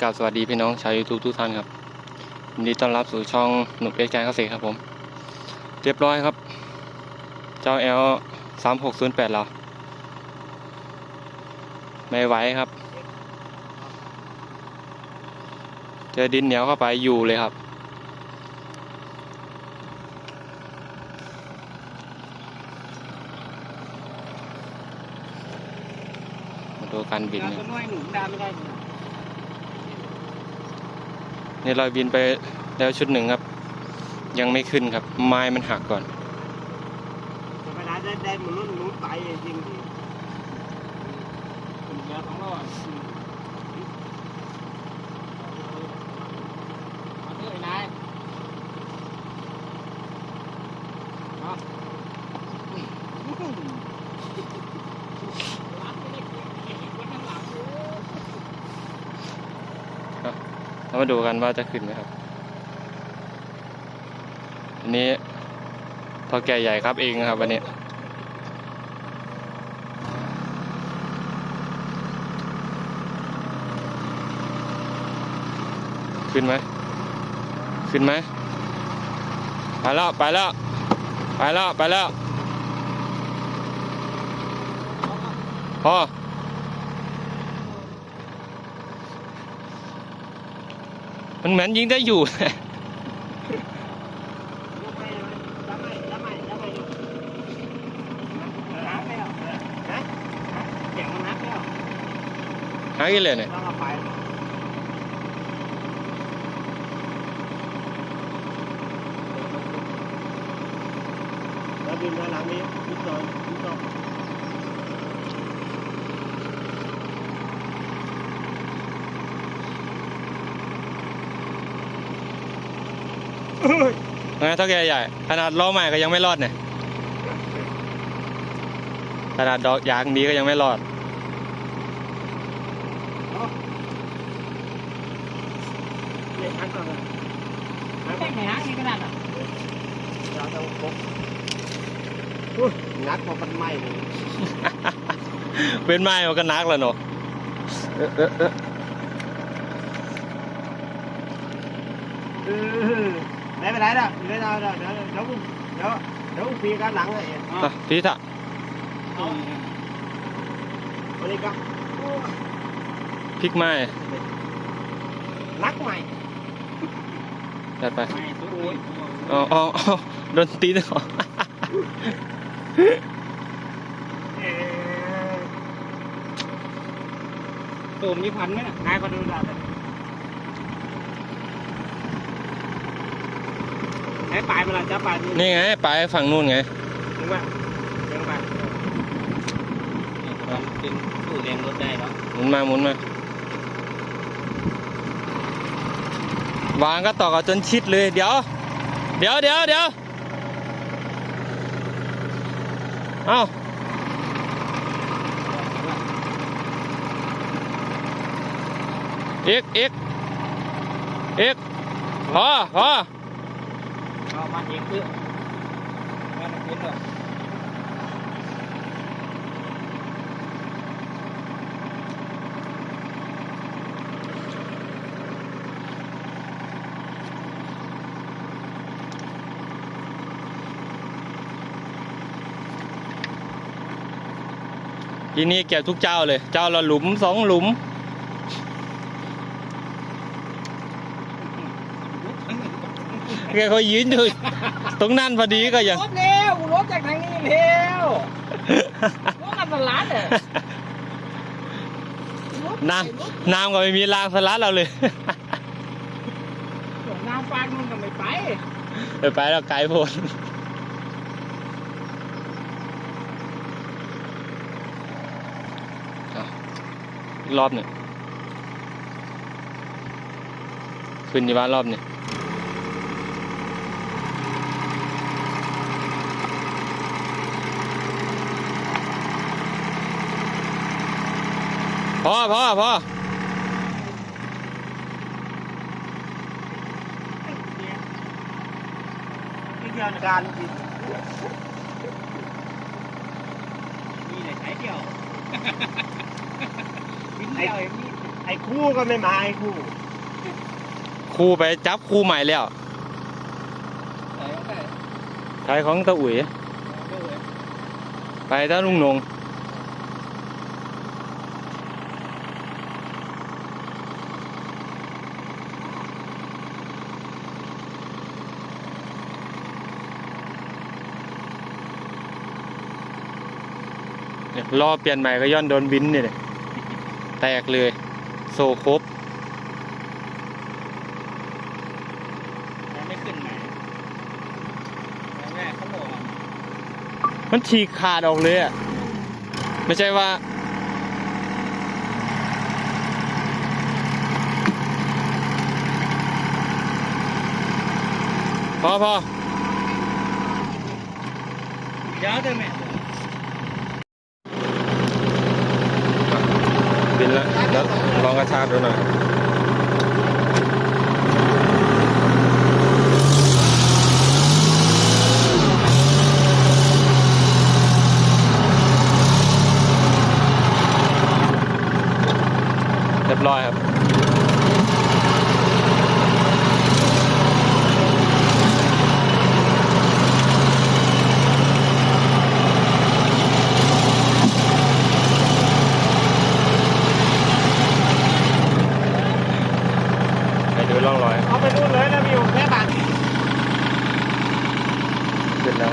กราบสวัสดีพี่น้องชาว YouTube ทุกท่านครับยินดีต้อนรับสู่ช่องหนุ่มเอสการเกษตรครับผม เรียบร้อยครับ เจ้า L 3 6 0 8เรา ไม่ไหวครับ เจอดินเหนียวเข้าไปอยู่เลยครับ มาดูการบินเนี่ย น้อยหนุนดาไม่ได้เลย นี่เราบินไปแล้วชุดหนึ่งครับ ยังไม่ขึ้นครับ ไม้มันหักก่อนแต่เวลาได้ได้มันรุ่นหนุนไปจริงที่คุณเยอะทั้งรอดเอาเถอะไอ้นายเอาร้านไม่ได้เก็บเก็บไว้ข้างหลังโอ้ เรามาดูกันว่าจะขึ้นไหมครับ อันนี้พอแก่ใหญ่ครับเองครับวันนี้ขึ้นไหม ขึ้นไหม ไปแล้ว ไปแล้ว ไปแล้ว ไปแล้ว พอ มันเหมือนยิงได้อยู่จับไม่จับไม่จับไม่นับแล้วนะเสียงมันนับแล้วหากินเลยเนี่ยต้องเอาไปแล้วบินหลังนี้นิดหน่อยนิดหน่อย งั้นเท่าแกใหญ่ ขนาดล้อใหม่ก็ยังไม่รอดเนี่ย ขนาดดอกยางดีก็ยังไม่รอดเรียกทักกว่าเราต้องพกอุ้ยงัดพอมันไหม้เลยเป็นไม้มันก็นักแล้วเนาะเออ ไม่เป็นไรหรอกเดี๋ยวเดี๋ยวเดี๋ยวเดี๋ยวเดี๋ยวเดี๋ยวกูปีกันหลังเลยอะพี่ทะเอาวันนี้ก็พลิกไม้นักใหม่จัดไปโอ้ยอ๋ออ๋อโดนตีด้วยเหรอเออตูมนี่พันไหมน่ะนายก็ดูได้ ไอ้ปลายมันละจะปลายนี่ไงไปฝั่งนู้นไงถึงว่าถึงว่าเป็นตู้แรงรถได้แล้วหมุนมาหมุนมาวางก็ต่อกับจนชิดเลย เดี๋ยว เดี๋ยวเดี๋ยวเดี๋ยวเอ้าอีกอีกอีกพอพอเอา มาเองคือแม่มันเป็นหรอทีนี้เก็บทุกเจ้าเลย เจ้าละหลุมสองหลุม แกเขายืนอยู่ตรงนั้นพอดีก็ยัง รถเร็วรถจากทางนี้เร็วรถอันตรายเลยน้ำน้ำก็ไม่มีรางสลัดเราเลย น้ำปานมันก็ไม่ไปไปไปแล้วไกลโพดอะอีกรอบหนึ่งขึ้นที่บ้านรอบหนึ่ง พอพอพอที่เดียวการจริงนี่เลยใช้เดียววินเดียวเอไอ้คู่ก็ไม่มาไอ้คู่ครูไปจับครูใหม่แล้วไหนก็ได้ใช้ของตะอุ๋ยก็เลยไปตะลุงนง เนี่ยรอเปลี่ยนใหม่ก็ย้อนโดนบินนี่เลยแตกเลย โซครบยังไม่ขึ้นไหนแม่เขาบอกว่ามันฉีกขาดออกเลยอะ ไม่ใช่ว่า พอพอเดี๋ยวเด้อแม่ บินแล้วแล้วลองกระชากดูหน่อยเรียบร้อยครับ ไปดูร่องรอย เอาไปนู่นเลยนะมีอยู่แค่บาท ขึ้ นแล้ว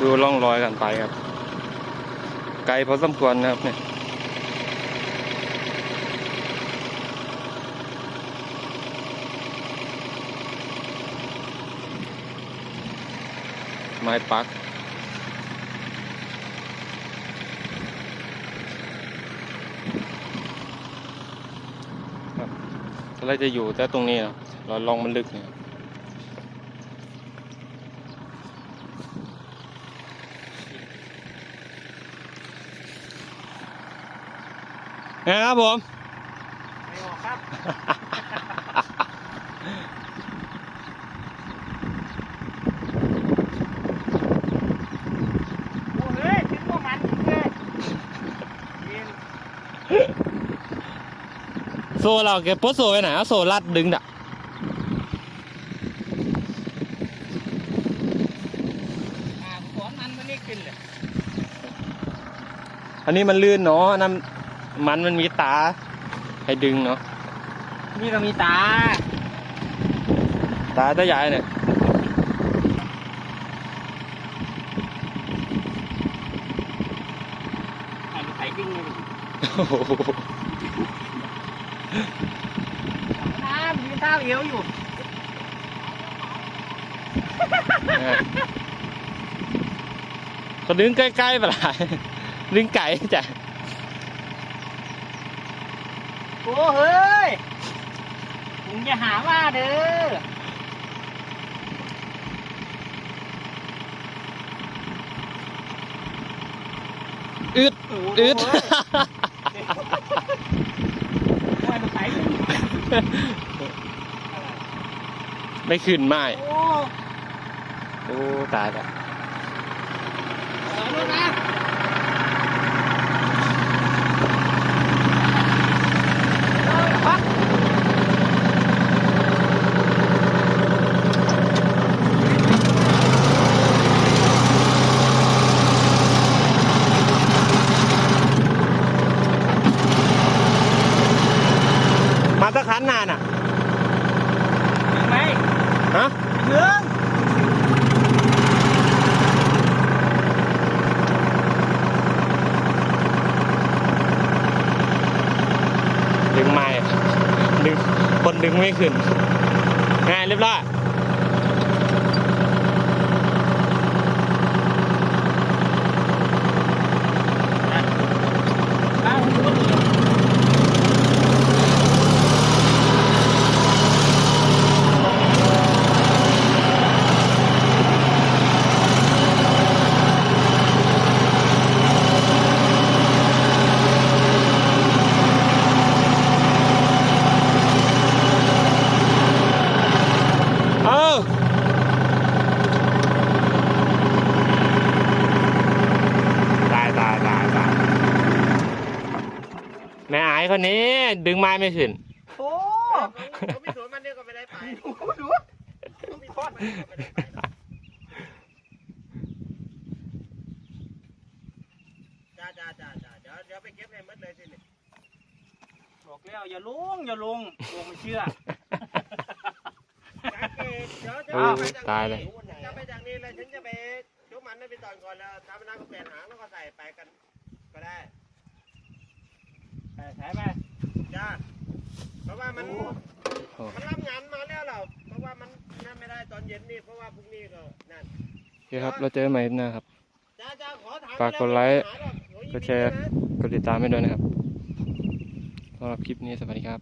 ดูร่องรอยกันไปครับ ไกลพอสมควรนะครับเนี่ยไม้ปัก เราจะอยู่แต่ตรงนี้นะเราลองมันลึกเนี่ยนะครับผม ไม่ออกครับ โอ้เฮ้ยถึงพวกมันเลยยิน โซ่เราแกปลดโซ่ไปไหนเอาโซ่รัดดึงดะอ่าสวนมันมันไม่ขึ้นเลยอันนี้มันลื่นเนาะน้ำมันมันมีตา ให้ดึงเนาะ นี่ก็มีตา ตาตะใหญ่เนี่ยไอ้ไถดิ้งเลยโอ้โห น้ำยืนเท้าเอวอยู่ก็ดึงใกล้ๆไปละดึงไก่จ้ะโอ้เฮ้ยมึงอย่าหาว่าเด้ออึดอึด โอ้ยมันไถดิ้ง ไม่ขึ้นไม่ โอ้โอ้ตายแล้วนะ มาตะคันนานอะ ถึงไหม ฮะ ถึง ดึงไม่ดึง คนดึงไม่ขึ้นง่ายเรียบร้อย เอาลูก เคนนี้ดึงไม้ไม่ขึ้น โอ้เขามีสวนมันเนี่ยก็ไม่ได้ไปดูดูเขามีทอดมันเนี่ยก็ไม่ได้ไปจ้าจ้าจ้าจ้าเดี๋ยวเดี๋ยวไปเก็บให้หมดเลยสิเนี่ยบอกแล้วอย่าลงอย่าลงลงไม่เชื่อจ้าเกดเดี๋ยวจะเออไปจากตายเลยนี้จะไปจากนี้เลยฉันจะไปชุบมันให้ไปตอนก่อนแล้วทำน้ำก็เปลี่ยนหางแล้วก็ใส่ไปกันก็ได้ไป ใช้ไปจ้าเพราะว่ามันโอ้มันรับงานมาแล้วเหรอเพราะว่ามันนั่นไม่ได้ตอนเย็นนี่เพราะว่าพรุ่งนี้ก็นั่นโอเคครับ เราเจอกันใหม่นะครับจ้าจ้าขอถามฝากกดไลค์ม่มีปัญหาหรอกโอ้ยกดแชร์ยินดีนะกดติดตามให้ด้วยนะครับสำหรับคลิปนี้สวัสดีครับ